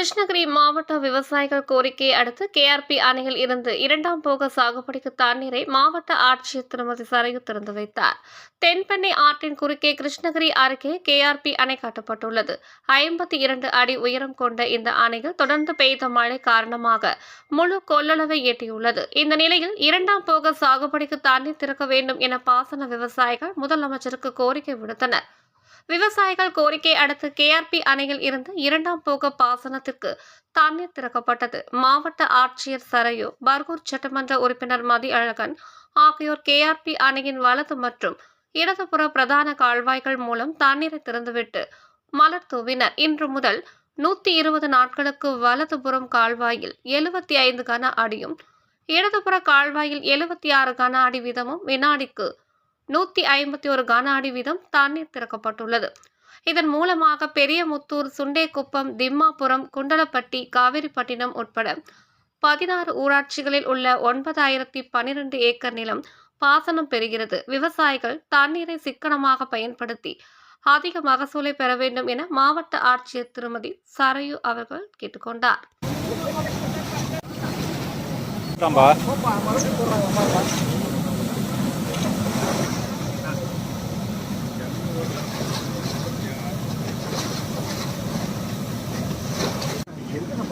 கிருஷ்ணகிரி மாவட்ட விவசாயிகள் கோரிக்கையை அடுத்து கேஆர்பி அணையில் இருந்து இரண்டாம் போக சாகுபடிக்கு தண்ணீரை மாவட்ட ஆட்சியர் திருமதி சரையு திறந்து வைத்தார். தென்பெண்ணை ஆற்றின் குறுக்கே கிருஷ்ணகிரி அருகே கேஆர்பி அணை கட்டப்பட்டுள்ளது. ஐம்பத்தி இரண்டு அடி உயரம் கொண்ட இந்த அணையில் தொடர்ந்து பெய்த மழை காரணமாக முழு கொள்ளளவை எட்டியுள்ளது. இந்த நிலையில் இரண்டாம் போக சாகுபடிக்கு தண்ணீர் திறக்க வேண்டும் என பாசன விவசாயிகள் முதலமைச்சருக்கு கோரிக்கை விடுத்தனர். விவசாயிகள் கோரிக்கை அடுத்து கேஆர்பி அணையில் இருந்து இரண்டாம் போக பாசனத்திற்கு தண்ணீர் திறக்கப்பட்டது. மாவட்ட ஆட்சியர் சரையு பர்கூர் சட்டமன்ற உறுப்பினர் மதி அழகன் ஆகியோர் கேஆர்பி அணையின் வலது மற்றும் இடதுபுற பிரதான கால்வாய்கள் மூலம் தண்ணீரை திறந்துவிட்டு மலர் தூவினர். இன்று முதல் நூத்தி இருபது நாட்களுக்கு வலதுபுறம் கால்வாயில் எழுபத்தி ஐந்து கன அடியும் இடதுபுற கால்வாயில் எழுபத்தி ஆறு கன அடி வீதமும் வினாடிக்கு நூற்றி ஐம்பத்தி ஒரு கன அடி வீதம் தண்ணீர் திறக்கப்பட்டுள்ளது. இதன் மூலமாக பெரியமுத்தூர் சுண்டேக்குப்பம் திம்மாபுரம் குண்டலப்பட்டி காவிரிப்பட்டினம் உட்பட பதினாறு ஊராட்சிகளில் உள்ள ஒன்பதாயிரத்தி பனிரெண்டு ஏக்கர் நிலம் பாசனம் பெறுகிறது. விவசாயிகள் தண்ணீரை சிக்கனமாக பயன்படுத்தி அதிக மகசூலை பெற வேண்டும் என மாவட்ட ஆட்சியர் திருமதி சரையு அவர்கள் கேட்டுக்கொண்டார்.